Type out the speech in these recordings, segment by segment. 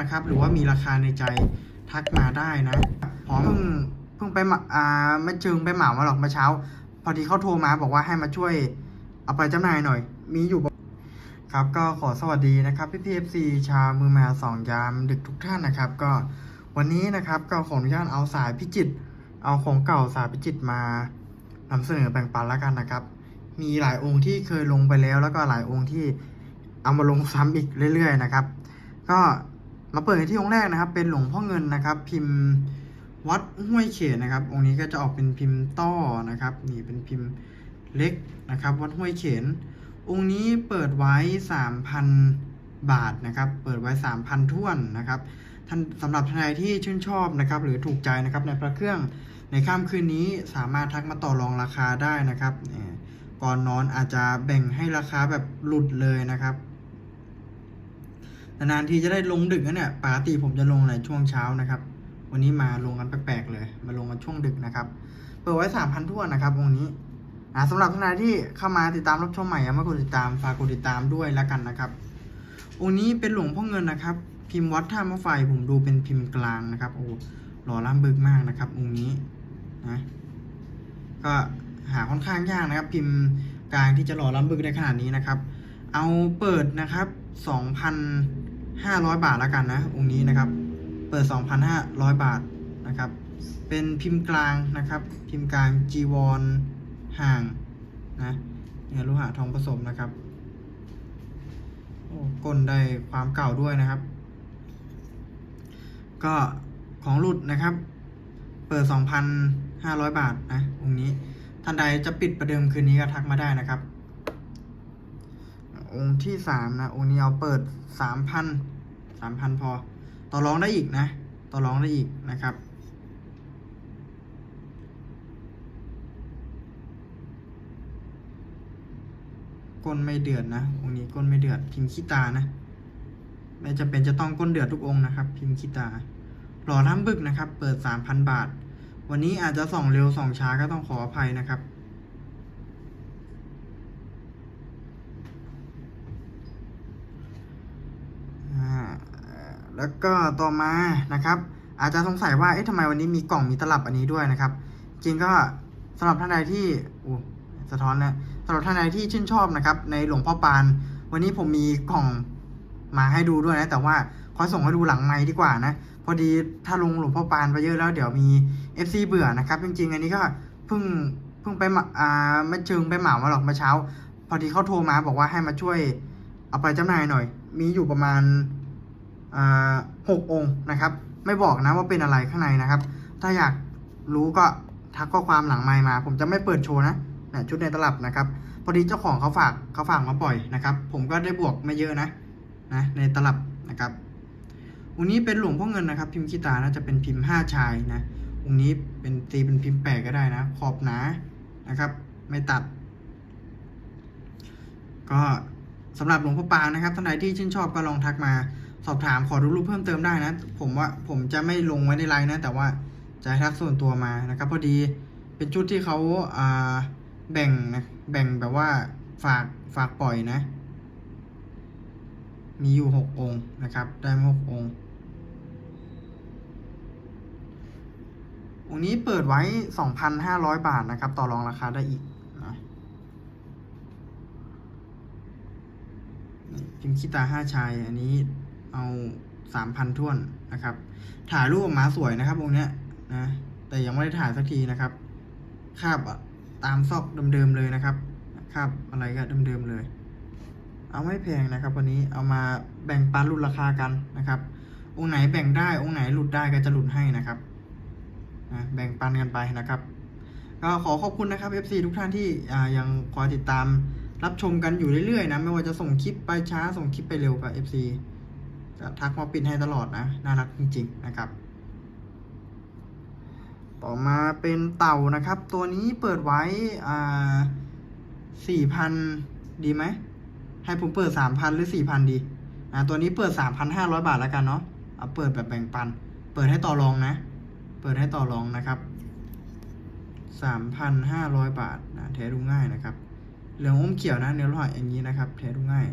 นะครับ หรือว่ามีราคาในใจทักมาได้นะพร้อมเพิ่งเพิ่งไปมาอ่าไม่เชิงไปเหมามาหรอกเมื่อเช้า พอดีเขาโทรมาบอกว่าให้มาช่วยเอาไปจำหน่ายหน่อย มีอยู่ครับก็ขอสวัสดีนะครับพี่พีเอฟซีชาวมือมาสองยามดึกทุกท่านนะครับ ก็วันนี้นะครับก็ขออนุญาตเอาสายพิจิตเอาของเก่าสายพิจิตมานำเสนอแบ่งปันแล้วกันนะครับ มีหลายองค์ที่เคยลงไปแล้ว แล้วก็หลายองค์ที่เอามาลงซ้ำอีกเรื่อย ๆ นะครับ ก็ มาเปิดที่องค์แรกนะครับ เป็นหลวงพ่อเงินนะครับ พิมพ์วัดห้วยเขตนะครับ องค์นี้ก็จะออกเป็นพิมพ์ต้อนะครับ นี่เป็นพิมพ์เล็กนะครับ วัดห้วยเขน องค์นี้เปิดไว้ 3,000 บาทนะครับ เปิดไว้ 3,000ท่วนนะครับท่านสำหรับท่านใดที่ชื่นชอบนะครับ หรือถูกใจนะครับในพระเครื่องในค่ำคืนนี้สามารถทักมาต่อรองราคาได้นะครับก่อนนอนอาจจะแบ่งให้ราคาแบบหลุดเลยนะครับ นานๆทีจะได้ลงดึกนะเนี่ยปกติผมจะลงในช่วงเช้านะครับ วันนี้มาลงกันแปลกๆเลย มาลงกันช่วงดึกนะครับ เปิดไว้สามพันทั่วนนะครับองนี้อ่าสำหรับท่านใดที่เข้ามาติดตามรับชมใหม่ยังไม่กดติดตามฝากกดติดตามด้วยแล้วกันนะครับองค์นี้เป็นหลวงพ่อเงินนะครับ พิมพ์วัดท่ามะไฟผมดูเป็นพิมพ์กลางนะครับโอ้หล่อล้ำบึกมากนะครับองค์นี้นะก็หาค่อนข้างยากนะครับ พิมพ์กลางที่จะหล่อล้ำบึกได้ขนาดนี้นะครับ เอาเปิดนะครับ 500 บาทแล้วกันนะองค์นี้นะครับ เปิด 2,500 บาทนะครับ เป็นพิมพ์กลางนะครับ พิมพ์กลางจีวรห่างนะเนี่ยโลหะทองผสมนะครับโอ้ก้นได้ความเก่าด้วยนะครับ ก็ของหลุดนะครับ เปิด 2,500 บาทนะองค์นี้ท่านใดจะปิดประเดิมคืนนี้ก็ทักมาได้นะครับ องค์ที่สามนะ องค์นี้เอาเปิดสามพัน สามพันพอ ต่อรองได้อีกนะ ต่อรองได้อีกนะครับ ก้นไม่เดือดนะองค์นี้ก้นไม่เดือด พิมพ์ขี้ตานะ ไม่จำเป็นจะต้องก้นเดือดทุกองค์นะครับ พิมพ์ขี้ตา หล่อล้ำบึกนะครับ เปิดสามพันบาท วันนี้อาจจะส่องเร็วส่องช้าก็ต้องขออภัยนะครับ อ่า แล้วก็ต่อมานะครับ อาจจะสงสัยว่าเอ๊ะทำไมวันนี้มีกล่องมีตลับอันนี้ด้วยนะครับ จริงก็สำหรับท่านใดที่อู้สะท้อนนะสำหรับท่านใดที่ชื่นชอบนะครับ ในหลวงพ่อปาน วันนี้ผมมีกล่องมาให้ดูด้วยนะ แต่ว่าขอส่งให้ดูหลังไม้ดีกว่านะ พอดีถ้าลงหลวงพ่อปานไปเยอะแล้วเดี๋ยวมี FC เบื่อนะครับ จริงๆ อันนี้ก็เพิ่งเพิ่งไปอ่าไม่เชิงไปเหมามาหรอกมื่อเช้า พอดีเขาโทรมาบอกว่าให้มาช่วยเอาไปจำหน่ายหน่อย มีอยู่ประมาณ หกองค์นะครับ ไม่บอกนะว่าเป็นอะไรข้างในนะครับ ถ้าอยากรู้ก็ทักข้อความหลังไมค์มา ผมจะไม่เปิดโชว์นะนชุดในตลับนะครับ พอดีเจ้าของเขาฝากเขาฝากมาปล่อยนะครับ ผมก็ได้บวกไม่เยอะนะนะในตลับนะครับองค์นี้เป็นหลวงพ่อเงินนะครับ พิมพ์ขีตาน่าจะเป็นพิมพ์ห้าชายนะองค์นี้เป็นตีเป็นพิมพ์แปดก็ได้นะ ขอบหนานะครับ ไม่ตัด ก็สำหรับหลวงพ่อปานนะครับท่านใดที่ชื่นชอบก็ลองทักมา สอบถามขอดูรูปเพิ่มเติมได้นะ ผมว่าผมจะไม่ลงไว้ในไลน์นะ แต่ว่าจะให้ทักส่วนตัวมานะครับ พอดีเป็นชุดที่เขาอ่าแบ่งนะแบ่งแบบว่าฝากฝากปล่อยนะ มีอยู่หกองค์นะครับ ได้มาหกองค์องค์นี้เปิดไว้สองพันห้าร้อยบาทนะครับ ต่อรองราคาได้อีกนะพิมพ์ขี้ตาห้าชาย อันนี้ เอาสามพันท่วนนะครับ ถ่ายรูปออกมาสวยนะครับองค์เนี้ยนะ แต่ยังไม่ได้ถ่ายสักทีนะครับคาบอะตามซอกเดิมๆเลยนะครับคาบอะไรก็เดิมๆเลย เอาไม่แพงนะครับ วันนี้เอามาแบ่งปันลดราคากันนะครับ องค์ไหนแบ่งได้องค์ไหนหลุดได้ก็จะหลุดให้นะครับนะแบ่งปันกันไปนะครับ ก็ขอขอบคุณนะครับ FC ทุกท่านที่ยังคอยติดตามรับชมกันอยู่เรื่อยๆนะไม่ว่าจะส่งคลิปไปช้าส่งคลิปไปเร็วกับ FC จะทักมาปิดให้ตลอดนะ น่ารักจริง ๆ นะครับ ต่อมาเป็นเต่านะครับ ตัวนี้เปิดไว้อ่าสี่พันดีไหม ให้ผมเปิดสามพันหรือสี่พันดีอ่าตัวนี้เปิดสามพันห้าร้อยบาทแล้วกันเนาะเอาเปิดแบบแบ่งปัน เปิดให้ต่อรองนะ เปิดให้ต่อรองนะครับสามพันห้าร้อยบาทนะแท้ดูง่ายนะครับ เหลืองอมเขียวนะเนื้อหอยอย่างนี้นะครับ แท้ดูง่าย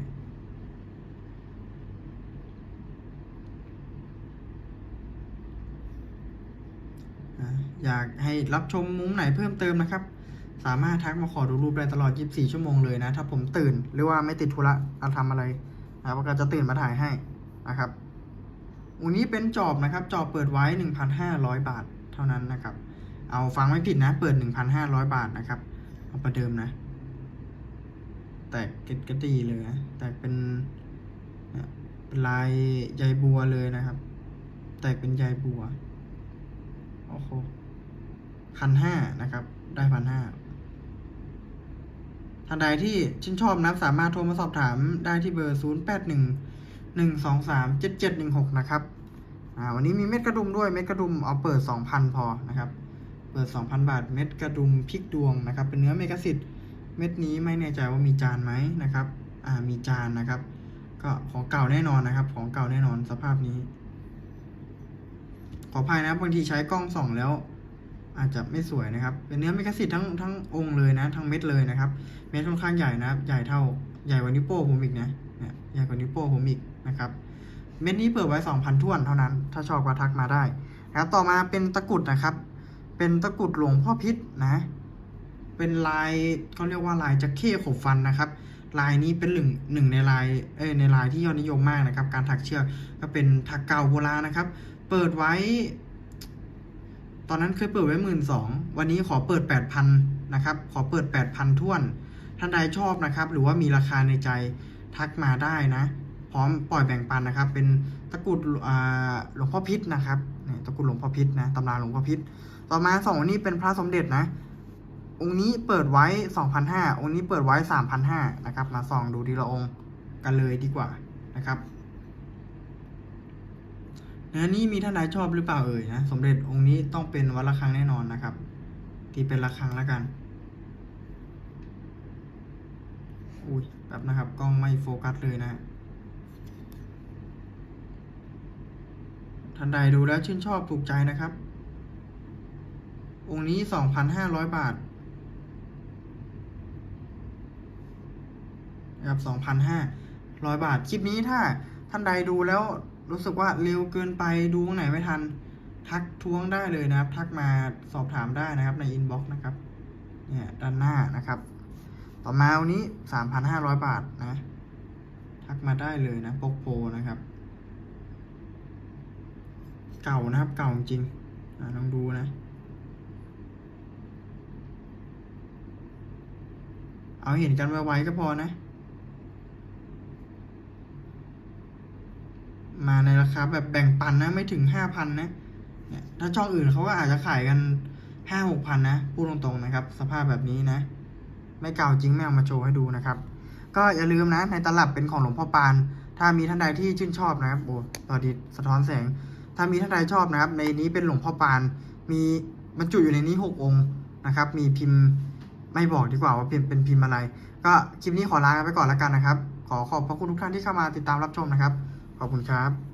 อยากให้รับชมมุมไหนเพิ่มเติมนะครับ สามารถทักมาขอดูรูปได้ตลอด 24 ชั่วโมงเลยนะ ถ้าผมตื่นหรือว่าไม่ติดธุระเอาทำอะไรนะครับก็จะตื่นมาถ่ายให้นะครับอันนี้เป็นจอบนะครับ จอบเปิดไว้ 1,500 บาทเท่านั้นนะครับ เอาฟังไม่ผิดนะ เปิด 1,500 บาทนะครับ เอาประเดิมนะ แตกเกล็ดกระดีเลยนะ แตกเป็นเป็นลายใยบัวเลยนะครับ แตกเป็นใยบัว โอ้โหพันห้านะครับ ได้พันห้าท่านใดที่ชื่นชอบนะสามารถโทรมาสอบถามได้ที่เบอร์ 0 8 1 1 2 3 7 7 1 6 นะครับ อ่า วันนี้มีเม็ดกระดุมด้วย เม็ดกระดุมเอาเปิด 2,000 พอนะครับ เปิด 2,000 บาท เม็ดกระดุมพริกดวงนะครับ เป็นเนื้อเมกะสิทธิ์เม็ดนี้ไม่แน่ใจว่ามีจานไหมนะครับ อ่า มีจานนะครับ ก็ของเก่าแน่นอนนะครับ ของเก่าแน่นอนสภาพนี้ ออภัยนะบางทีใช้กล้องส่องแล้ว อาจจะไม่สวยนะครับ เป็นเนื้อเมกะสิทธ์ทั้งทั้งองค์เลยนะ ทั้งเม็ดเลยนะครับ เม็ดค่อนข้างใหญ่นะครับใหญ่เท่าใหญ่กว่านิ้วโป้ผมอีกนะเนี่ยใหญ่กว่านิ้วโป้ผมอีกนะครับ เม็ดนี้เปิดไว้ 2,000ท้วนเท่านั้น ถ้าชอบก็ทักมาได้นะครับต่อมาเป็นตะกรุดนะครับ เป็นตะกรุดหลวงพ่อพิษนะ เป็นลายเขาเรียกว่าลายจักเข้ขบฟันนะครับลายนี้เป็นหนึ่งหนึ่งในลายเอ้ในลายที่ยอดนิยมมากนะครับ การถักเชือกก็เป็นถักเก่าโบราณนะครับ เปิดไว้ ตอนนั้นเคยเปิดไว้หมื่นสองวันนี้ขอเปิดแปดพันนะครับ ขอเปิดแปดพันท่วน ท่านใดชอบนะครับ หรือว่ามีราคาในใจทักมาได้นะ พร้อมปล่อยแบ่งปันนะครับ เป็นตะกุดหลวงพ่อพิษนะครับเนี่ยตะกุดหลวงพ่อพิษนะตำราหลวงพ่อพิษต่อมาสององนี้เป็นพระสมเด็จนะ องค์นี้เปิดไว้สองพันห้าองค์นี้เปิดไว้สามพันห้านะครับ มาส่องดูทีละองค์กันเลยดีกว่านะครับ นื้อนี้มีท่านใดชอบหรือเปล่าเอ่ยนะสมเด็จองค์นี้ต้องเป็นวัดระฆังแน่นอนนะครับ ที่เป็นระฆังแล้วกัน อุ้ยแบบนะครับกล้องไม่โฟกัสเลยนะท่านใดดูแล้วชื่นชอบถูกใจนะครับ องค์นี้สองพันห้าร้อยบาทนะครับสองพันห้าร้อยบาท คลิปนี้ถ้าท่านใดดูแล้ว รู้สึกว่าเร็วเกินไปดูตรงไหนไม่ทัน ทักท้วงได้เลยนะครับ ทักมาสอบถามได้นะครับในอินบ็อกซ์นะครับเนี่ยด้านหน้านะครับ ต่อมาวันนี้สามพันห้าร้อยบาทนะ ทักมาได้เลยนะปกโพนะครับ เก่านะครับ เก่าจริงอะลองดูนะ เอาเห็นกันไวๆก็พอนะ มาในราคาแบบแบ่งปันนะไม่ถึงห้าพันนะเนี่ยถ้าช่องอื่นเขาก็อาจจะขายกันห้าหกพันนะพูดตรงๆนะครับ สภาพแบบนี้นะ ไม่เก่าจริงไม่เอามาโชว์ให้ดูนะครับ ก็อย่าลืมนะ ในตลับเป็นของหลวงพ่อปาน ถ้ามีท่านใดที่ชื่นชอบนะครับโอ้ตอนนี้สะท้อนแสง ถ้ามีท่านใดชอบนะครับ ในนี้เป็นหลวงพ่อปาน มีบรรจุอยู่ในนี้หกองค์นะครับ มีพิมพ์ไม่บอกดีกว่าว่าเป็นเป็นพิมพ์อะไร ก็คลิปนี้ขอลาไปก่อนแล้วกันนะครับ ขอขอบพระคุณทุกท่านที่เข้ามาติดตามรับชมนะครับ ขอบคุณครับ